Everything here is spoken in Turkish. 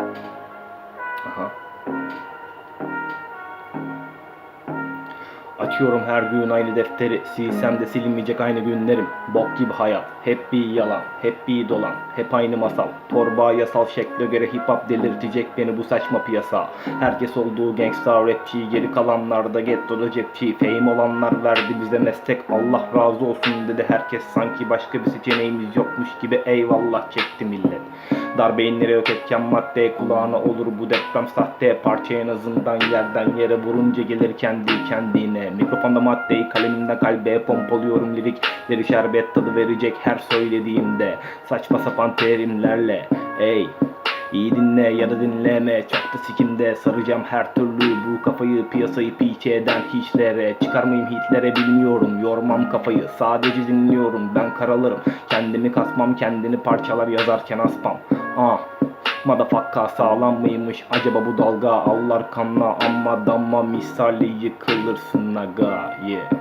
Uh huh. Okuyorum her gün aynı defteri. Silsem de silinmeyecek aynı günlerim. Bok gibi hayat. Hep bir yalan Hep bir dolan Hep aynı masal. Torba yasal şekle göre hip hop delirtecek beni bu saçma piyasa. Herkes olduğu gangsta rapçi Geri kalanlar da gettoda cepçi. Fame olanlar verdi bize meslek. Allah razı olsun dedi herkes. Sanki başka bir seçeneğimiz yokmuş gibi Eyvallah çekti millet. Dar beyinlere yok etken madde kulağına olur bu deprem. Sahte parça en azından yerden yere vurunca gelir kendi kendine mikrofonda maddeyi kalemimden kalbe pompalıyorum lirikleri şerbet tadı verecek her söylediğimde. Saçma sapan terimlerle ey İyi dinle ya da dinleme. Da sikimde saracağım her türlü. Bu kafayı piyasayı piçe eden hiçlere. Çıkarmayayım hitlere bilmiyorum. Yormam kafayı sadece dinliyorum. Ben karalarım. Kendimi kasmam kendini parçalar yazarken aspam. Ah Madafakka sağlam mıymış? Acaba bu dalga avlar kanla amma damma misali yıkılırsın aga yeah